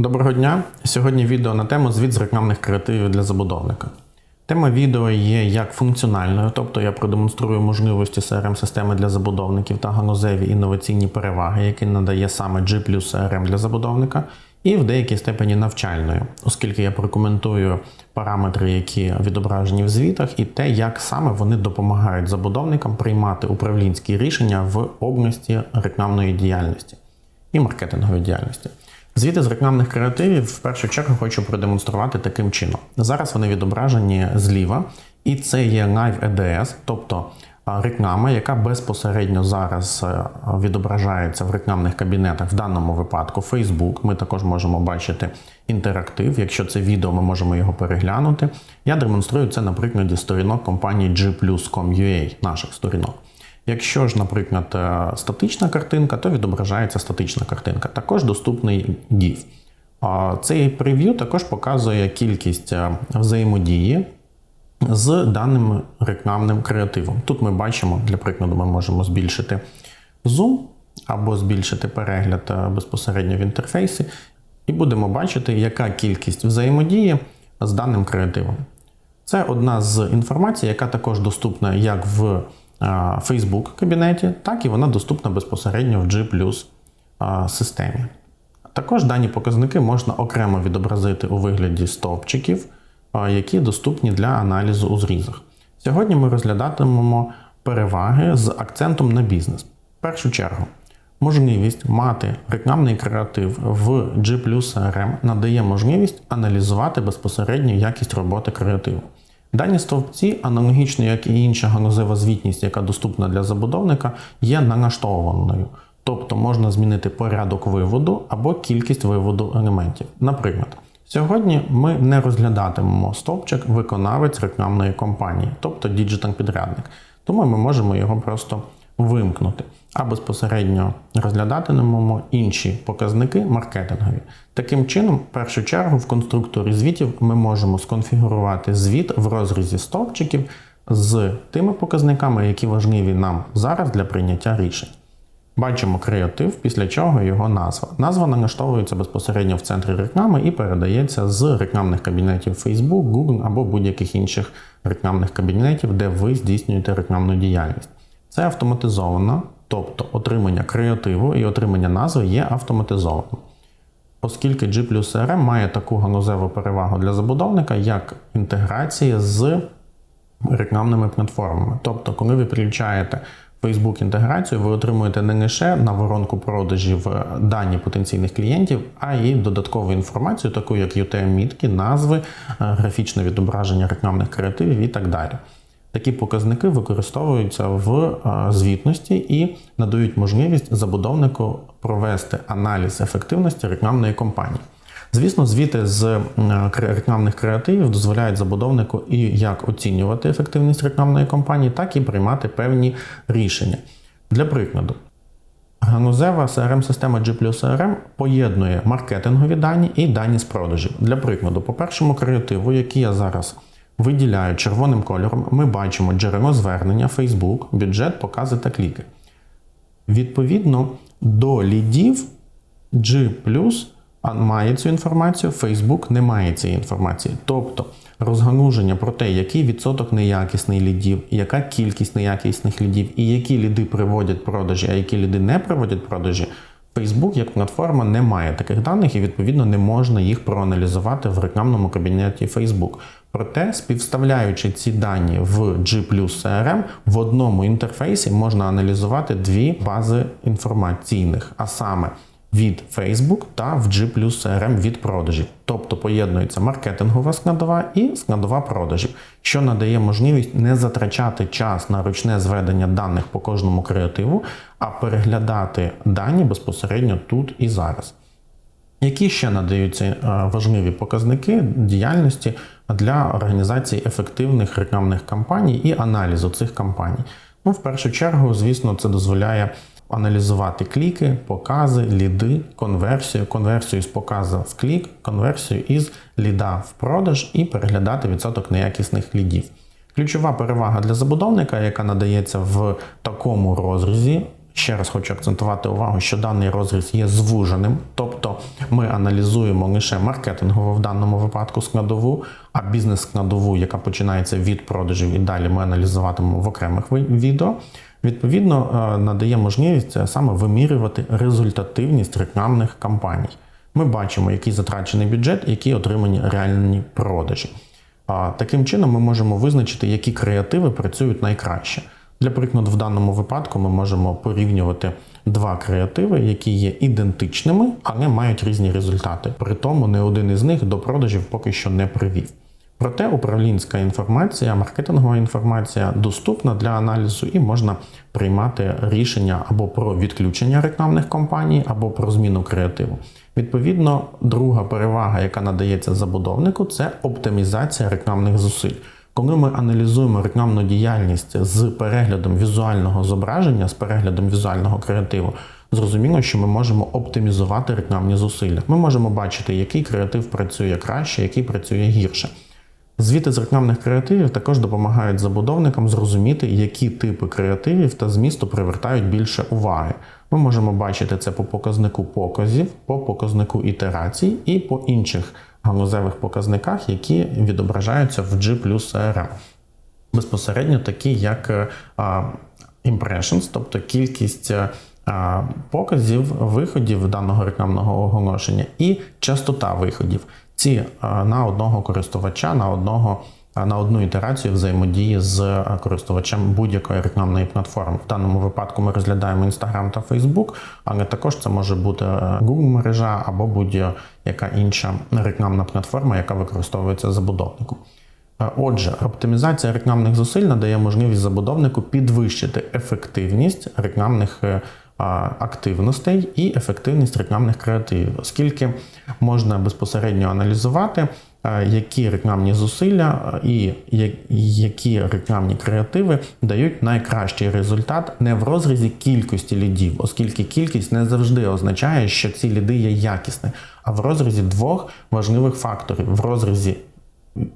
Доброго дня! Сьогодні відео на тему звіт з рекламних креативів для забудовника. Тема відео є як функціональною, тобто я продемонструю можливості crm системи для забудовників та ганузеві інноваційні переваги, які надає саме G CRM для забудовника, і в деякій степені навчальною, оскільки я прокоментую параметри, які відображені в звітах, і те, як саме вони допомагають забудовникам приймати управлінські рішення в області рекламної діяльності і маркетингової діяльності. Звіти з рекламних креативів в першу чергу хочу продемонструвати таким чином. Зараз вони відображені зліва, і це є Live EDS, тобто реклама, яка безпосередньо зараз е, відображається в рекламних кабінетах, в даному випадку Facebook. Ми також можемо бачити інтерактив. Якщо це відео, ми можемо його переглянути. Я демонструю це на прикладі сторінок компанії G+.com.ua, наших сторінок. Якщо ж, наприклад, е, статична картинка, то відображається статична картинка. Також доступний GIF. Цей прев'ю також показує кількість е, взаємодії з даним рекламним креативом. Тут ми бачимо, для прикладу, ми можемо збільшити зум або збільшити перегляд е, безпосередньо в інтерфейсі, і будемо бачити, яка кількість взаємодії з даним креативом. Це одна з інформацій, яка також доступна як в Facebook кабінеті, так і вона доступна безпосередньо в G системі. Також дані показники можна окремо відобразити у вигляді стовпчиків, які доступні для аналізу у зрізах. Сьогодні ми розглядатимемо переваги з акцентом на бізнес. В першу чергу, можливість мати рекламний креатив в G CRM надає можливість аналізувати безпосередню якість роботи креативу. Дані стовпці, аналогічно як і інша ганузева звітність, яка доступна для забудовника, є налаштованою. Тобто можна змінити порядок виводу або кількість виводу елементів. Наприклад, сьогодні ми не розглядатимемо стовпчик виконавець рекламної кампанії, тобто діджитал-підрядник. Тому ми можемо його просто вимкнути, а безпосередньо розглядатимемо інші показники маркетингові. Таким чином, в першу чергу, в конструкторі звітів ми можемо сконфігурувати звіт в розрізі стовпчиків з тими показниками, які важливі нам зараз для прийняття рішень. Бачимо креатив, після чого його назва. Назва налаштовується безпосередньо в центрі реклами і передається з рекламних кабінетів Facebook, Google або будь-яких інших рекламних кабінетів, де ви здійснюєте рекламну діяльність. Це автоматизовано, тобто отримання креативу і отримання назви є автоматизованим. Оскільки G CRM має таку ганузеву перевагу для забудовника, як інтеграція з рекламними платформами. Тобто, коли ви підключаєте Facebook інтеграцію, ви отримуєте не лише на воронку продажів е, дані потенційних клієнтів, а й додаткову інформацію, таку як UTM-мітки, назви, е, графічне відображення рекламних креативів і так далі. Такі показники використовуються в е, звітності і надають можливість забудовнику провести аналіз ефективності рекламної кампанії. Звісно, звіти з рекламних креативів дозволяють забудовнику і як оцінювати ефективність рекламної кампанії, так і приймати певні рішення. Для прикладу, ганузева crm система G CRM поєднує маркетингові дані і дані з продажів. Для прикладу, по першому креативу, який я зараз виділяю червоним кольором, ми бачимо джерело звернення, Facebook, бюджет, покази та кліки. Відповідно до лідів G має цю інформацію, Facebook не має цієї інформації. Тобто розгалуження про те, який відсоток неякісних лідів, яка кількість неякісних лідів, і які ліди приводять продажі, а які ліди не приводять продажі. Facebook як платформа не має таких даних і, відповідно, не можна їх проаналізувати в рекламному кабінеті Facebook. Проте, співставляючи ці дані в G CRM, в одному інтерфейсі можна аналізувати дві бази інформаційних, а саме від Facebook та в G CRM від продажів. Тобто поєднується маркетингова складова і складова продажів, що надає можливість не затрачати час на ручне зведення даних по кожному креативу, а переглядати дані безпосередньо тут і зараз. Які ще надаються е, важливі показники діяльності для організації ефективних рекламних кампаній і аналізу цих кампаній? Ну, в першу чергу, звісно, це дозволяє аналізувати кліки, покази, ліди, конверсію, конверсію з показу в клік, конверсію із ліда в продаж і переглядати відсоток неякісних лідів. Ключова перевага для забудовника, яка надається в такому розрізі, Ще раз хочу акцентувати увагу, що даний розріз є звуженим, тобто ми аналізуємо лише маркетингову в даному випадку складову, а бізнес-складову, яка починається від продажів, і далі ми аналізуватимемо в окремих відео. Відповідно, е, надає можливість е, саме вимірювати результативність рекламних кампаній. Ми бачимо, який затрачений бюджет, які отримані реальні продажі. А таким чином ми можемо визначити, які креативи працюють найкраще. Для прикладу, в даному випадку ми можемо порівнювати два креативи, які є ідентичними, але мають різні результати. При тому не один із них до продажів поки що не привів. Проте управлінська інформація, маркетингова інформація доступна для аналізу і можна приймати рішення або про відключення рекламних кампаній, або про зміну креативу. Відповідно, друга перевага, яка надається забудовнику, це оптимізація рекламних зусиль. Коли ми аналізуємо рекламну діяльність з переглядом візуального зображення, з переглядом візуального креативу, зрозуміло, що ми можемо оптимізувати рекламні зусилля. Ми можемо бачити, який креатив працює краще, який працює гірше. Звіти з рекламних креативів також допомагають забудовникам зрозуміти, які типи креативів та змісту привертають більше уваги. Ми можемо бачити це по показнику показів, по показнику ітерацій і по інших галузевих показниках, які відображаються в G плюс CRM. Безпосередньо такі, як е, а, impressions, тобто кількість е, а, показів виходів даного рекламного оголошення, і частота виходів. Ці на одного користувача, на одного на одну ітерацію взаємодії з користувачем будь-якої рекламної платформи. В даному випадку ми розглядаємо Instagram та Facebook, але також це може бути е, Google мережа або будь-яка інша рекламна платформа, яка використовується забудовником. Е, Отже, оптимізація рекламних зусиль надає можливість забудовнику підвищити ефективність рекламних е, активностей і ефективність рекламних креативів, оскільки можна безпосередньо аналізувати, е, які рекламні зусилля е, і які рекламні креативи дають найкращий результат не в розрізі кількості лідів, оскільки кількість не завжди означає, що ці ліди є якісні, а в розрізі двох важливих факторів: в розрізі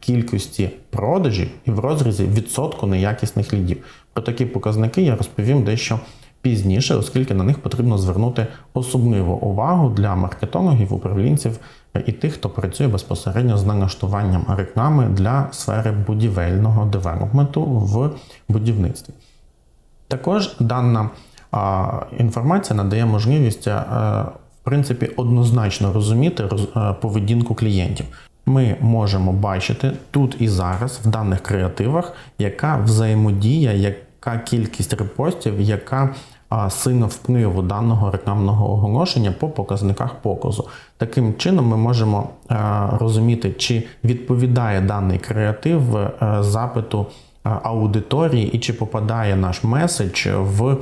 кількості продажів і в розрізі відсотку неякісних лідів. Про такі показники я розповім дещо пізніше, оскільки на них потрібно звернути особливу увагу для маркетологів, управлінців і тих, хто працює безпосередньо з налаштуванням реклами для сфери будівельного девелопменту в будівництві. Також дана інформація надає можливість а, в принципі однозначно розуміти роз- а, поведінку клієнтів. Ми можемо бачити тут і зараз в даних креативах, яка взаємодія, яка кількість репостів, яка сильно впливу даного рекламного оголошення по показниках показу. Таким чином, ми можемо розуміти, чи відповідає даний креатив е, запиту аудиторії і чи попадає наш меседж в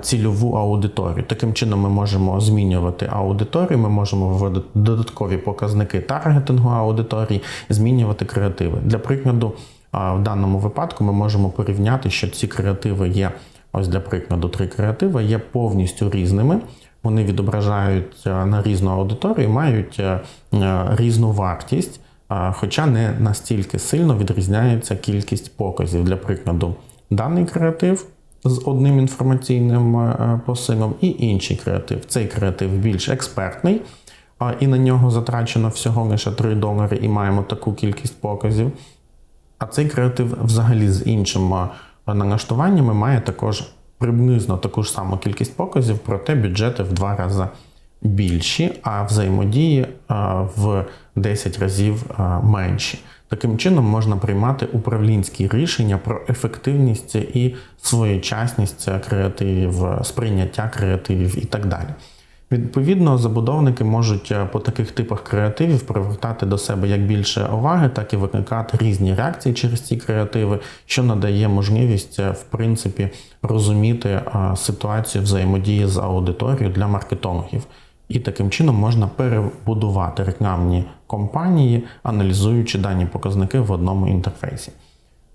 цільову аудиторію. Таким чином ми можемо змінювати аудиторію, ми можемо вводити додаткові показники таргетингу аудиторії, змінювати креативи. Для прикладу, в даному випадку ми можемо порівняти, що ці креативи є, ось для прикладу, три креативи є повністю різними. Вони відображають е, на різну аудиторію, мають е, е, різну вартість, хоча не настільки сильно відрізняється кількість показів. Для прикладу, даний креатив з одним інформаційним посилом і інший креатив. Цей креатив більш експертний, і на нього затрачено всього лише 3 долари, і маємо таку кількість показів. А цей креатив взагалі з іншими е, налаштуваннями має також приблизно таку ж саму кількість показів, проте бюджети в два рази більші, а взаємодії е, в 10 разів е, менші. Таким чином можна приймати управлінські рішення про ефективність і своєчасність креативів, сприйняття креативів і так далі. Відповідно, забудовники можуть е, по таких типах креативів привертати до себе як більше уваги, так і викликати різні реакції через ці креативи, що надає можливість, е, в принципі, розуміти е, ситуацію взаємодії з аудиторією для маркетологів. І таким чином можна перебудувати рекламні компанії, аналізуючи дані показники в одному інтерфейсі.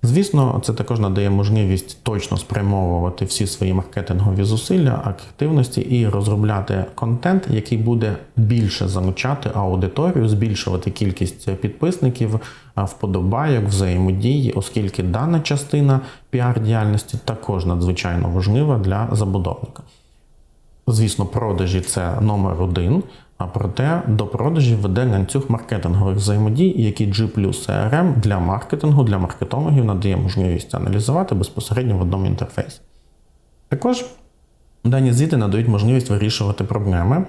Звісно, це також надає можливість точно спрямовувати всі свої маркетингові зусилля, активності і розробляти контент, який буде більше залучати аудиторію, збільшувати кількість підписників, вподобайок, взаємодії, оскільки дана частина піар-діяльності також надзвичайно важлива для забудовника. Звісно, продажі це номер один. А проте до продажів веде ланцюг маркетингових взаємодій, які G CRM для маркетингу, для маркетологів надає можливість аналізувати безпосередньо в одному інтерфейсі. Також дані звіти надають можливість вирішувати проблеми.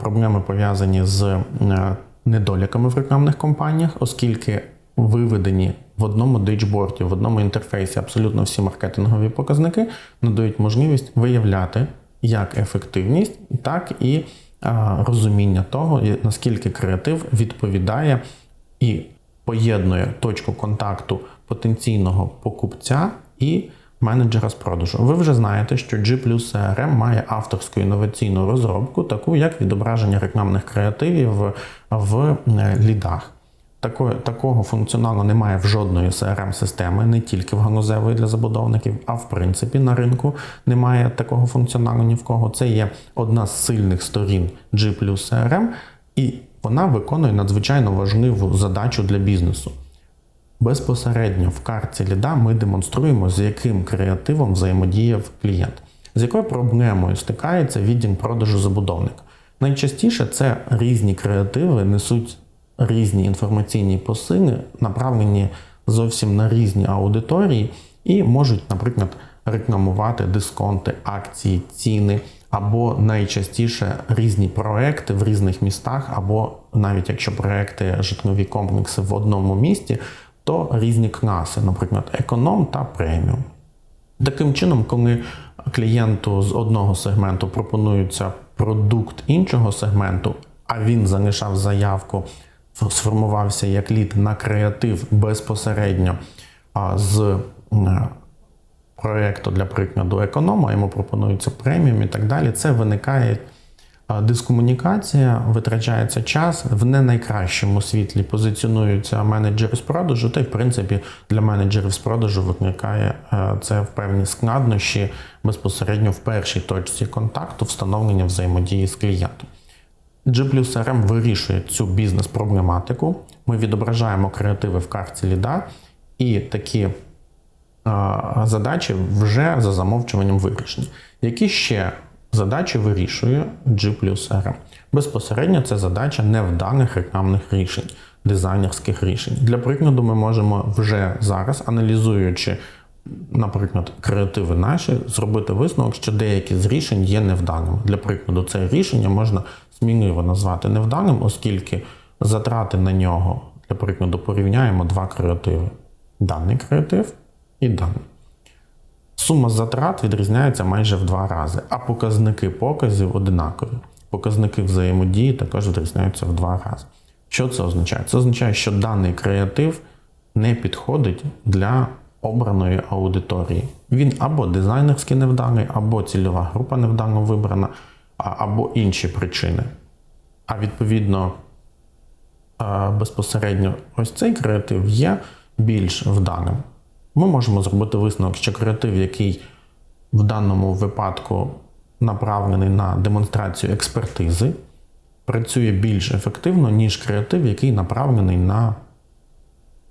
Проблеми пов'язані з е, недоліками в рекламних кампаніях, оскільки виведені в одному дейчборді, в одному інтерфейсі абсолютно всі маркетингові показники надають можливість виявляти як ефективність, так і розуміння того, наскільки креатив відповідає і поєднує точку контакту потенційного покупця і менеджера з продажу. Ви вже знаєте, що G CRM має авторську інноваційну розробку, таку як відображення рекламних креативів в е, лідах. Такого такого функціоналу немає в жодної crm системи не тільки в ганузевої для забудовників, а в принципі на ринку немає такого функціоналу ні в кого. Це є одна з сильних сторін G CRM, і вона виконує надзвичайно важливу задачу для бізнесу. Безпосередньо в карті ліда ми демонструємо, з яким креативом взаємодіє клієнт, з якою проблемою стикається відділ продажу забудовника. Найчастіше це різні креативи несуть різні інформаційні посили, направлені зовсім на різні аудиторії, і можуть, наприклад, рекламувати дисконти, акції, ціни, або найчастіше різні проекти в різних містах, або навіть якщо проекти житлові комплекси в одному місті, то різні класи, наприклад, економ та преміум. Таким чином, коли клієнту з одного сегменту пропонується продукт іншого сегменту, а він залишав заявку сформувався як лід на креатив безпосередньо з проєкту для прикладу економа, йому пропонується преміум і так далі. Це виникає дискомунікація, витрачається час, в не найкращому світлі позиціонуються менеджери з продажу, та й в принципі для менеджерів з продажу викликає це в певні складнощі безпосередньо в першій точці контакту, встановлення взаємодії з клієнтом. G RM вирішує цю бізнес-проблематику. Ми відображаємо креативи в карті ліда, і такі а, задачі вже за замовчуванням вирішені. Які ще задачі вирішує G RM? Безпосередньо це задача невданих рекламних рішень, дизайнерських рішень. Для прикладу, ми можемо вже зараз, аналізуючи, наприклад, креативи наші, зробити висновок, що деякі з рішень є невданими. Для прикладу, це рішення можна сміливо назвати невдалим, оскільки затрати на нього, для прикладу, порівняємо два креативи: даний креатив і даний. Сума затрат відрізняється майже в два рази, а показники показів одинакові. Показники взаємодії також відрізняються в два рази. Що це означає? Це означає, що даний креатив не підходить для обраної аудиторії. Він або дизайнерський невдалий, або цільова група невдало вибрана, або інші причини. А відповідно, безпосередньо ось цей креатив є більш вданим. Ми можемо зробити висновок, що креатив, який в даному випадку направлений на демонстрацію експертизи, працює більш ефективно, ніж креатив, який направлений на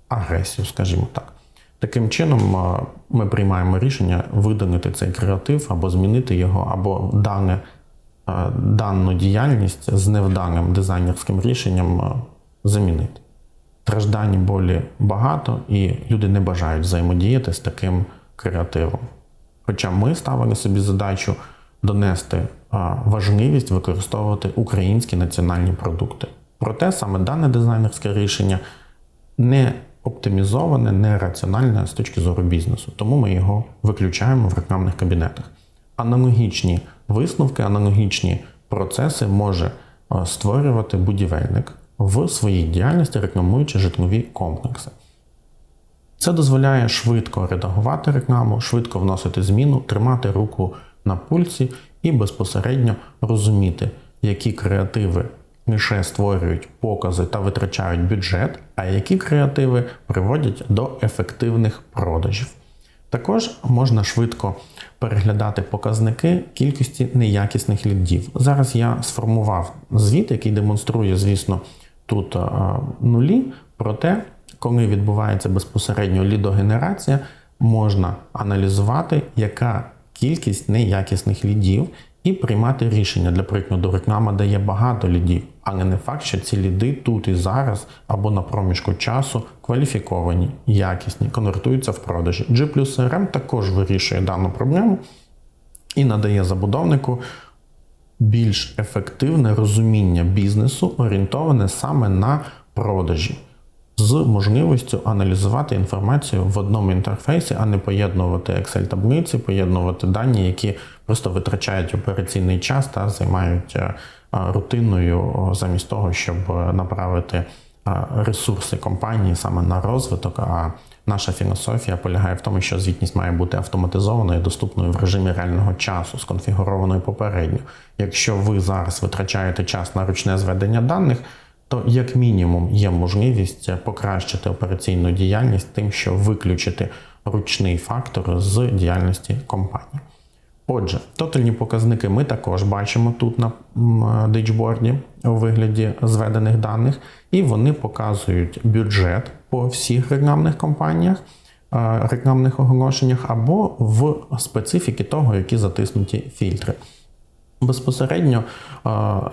агресію, скажімо так. Таким чином, ми приймаємо рішення видалити цей креатив або змінити його, або дане дану діяльність з невданим дизайнерським рішенням замінити. Страждань болі багато, і люди не бажають взаємодіяти з таким креативом. Хоча ми ставили собі задачу донести важливість використовувати українські національні продукти. Проте саме дане дизайнерське рішення не оптимізоване, не раціональне з точки зору бізнесу, тому ми його виключаємо в рекламних кабінетах. Аналогічні висновки, аналогічні процеси може е, створювати будівельник в своїй діяльності, рекламуючи житлові комплекси. Це дозволяє швидко редагувати рекламу, швидко вносити зміну, тримати руку на пульсі і безпосередньо розуміти, які креативи лише створюють покази та витрачають бюджет, а які креативи приводять до ефективних продажів. Також можна швидко переглядати показники кількості неякісних лідів. Зараз я сформував звіт, який демонструє, звісно, тут е, нулі, проте, коли відбувається безпосередньо лідогенерація, можна аналізувати, яка кількість неякісних лідів, і приймати рішення. Для прикладу, реклама дає багато лідів, але не факт, що ці ліди тут і зараз або на проміжку часу кваліфіковані, якісні, конвертуються в продажі. G CRM також вирішує дану проблему і надає забудовнику більш ефективне розуміння бізнесу, орієнтоване саме на продажі. З можливістю аналізувати інформацію в одному інтерфейсі, а не поєднувати Excel-таблиці, поєднувати дані, які просто витрачають операційний час та займають е, рутиною замість того, щоб направити ресурси компанії саме на розвиток. А наша філософія полягає в тому, що звітність має бути автоматизованою, доступною в режимі реального часу, сконфігурованою попередньо. Якщо ви зараз витрачаєте час на ручне зведення даних то як мінімум є можливість покращити операційну діяльність тим, що виключити ручний фактор з діяльності компанії. Отже, тотальні показники ми також бачимо тут на дичборді у вигляді зведених даних, і вони показують бюджет по всіх рекламних кампаніях, рекламних оголошеннях або в специфіки того, які затиснуті фільтри. Безпосередньо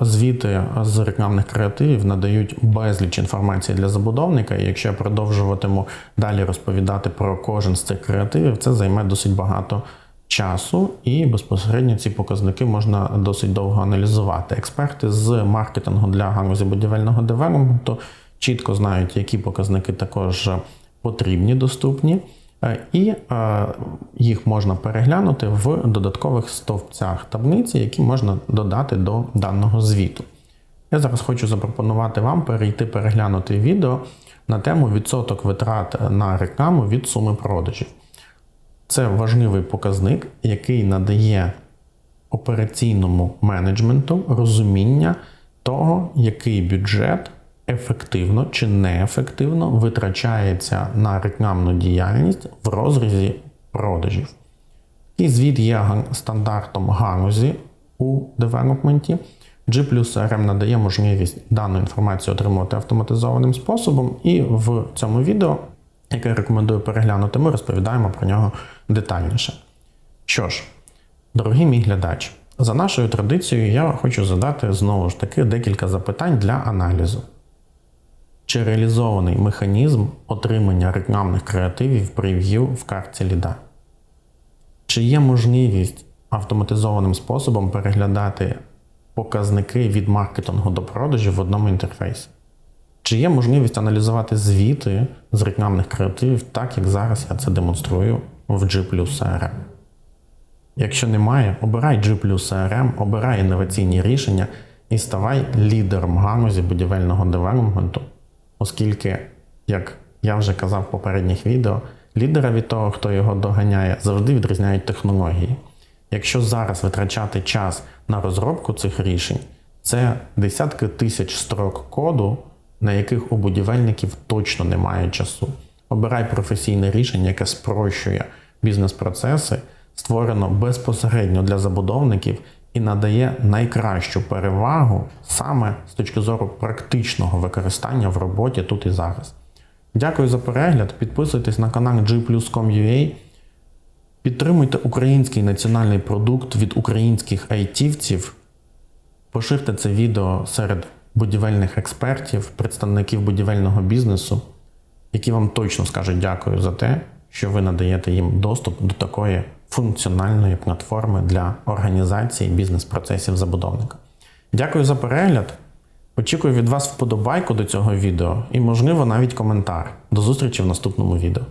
звіти з рекламних креативів надають безліч інформації для забудовника. І якщо я продовжуватиму далі розповідати про кожен з цих креативів, це займе досить багато часу, і безпосередньо ці показники можна досить довго аналізувати. Експерти з маркетингу для галузі будівельного девелопменту чітко знають, які показники також потрібні, доступні. Е, і е, їх можна переглянути в додаткових стовпцях таблиці, які можна додати до даного звіту. Я зараз хочу запропонувати вам перейти переглянути відео на тему відсоток витрат на рекламу від суми продажів. Це важливий показник, який надає операційному менеджменту розуміння того, який бюджет ефективно чи неефективно витрачається на рекламну діяльність в розрізі продажів. І звіт є стандартом галузі у девелопменті. G плюс надає можливість дану інформацію отримувати автоматизованим способом, і в цьому відео, яке рекомендую переглянути, ми розповідаємо про нього детальніше. Що ж, дорогі мій глядач, за нашою традицією, я хочу задати знову ж таки декілька запитань для аналізу. Чи реалізований механізм отримання рекламних креативів прев'ю в картці ліда? Чи є можливість автоматизованим способом переглядати показники від маркетингу до продажів в одному інтерфейсі? Чи є можливість аналізувати звіти з рекламних креативів, так як зараз я це демонструю в G CRM? Якщо немає, обирай G CRM, обирай інноваційні рішення і ставай лідером галузі будівельного девелопменту оскільки, як я вже казав в попередніх відео, лідера від того, хто його доганяє, завжди відрізняють технології. Якщо зараз витрачати час на розробку цих рішень, це десятки тисяч строк коду, на яких у будівельників точно немає часу. Обирай професійне рішення, яке спрощує бізнес-процеси, створено безпосередньо для забудовників і надає найкращу перевагу саме з точки зору практичного використання в роботі тут і зараз. Дякую за перегляд. Підписуйтесь на канал gplus.com.ua. Підтримуйте український національний продукт від українських айтівців. Поширте це відео серед будівельних експертів, представників будівельного бізнесу, які вам точно скажуть дякую за те, що ви надаєте їм доступ до такої функціональної платформи для організації бізнес-процесів забудовника. Дякую за перегляд. Очікую від вас вподобайку до цього відео і, можливо, навіть коментар. До зустрічі в наступному відео.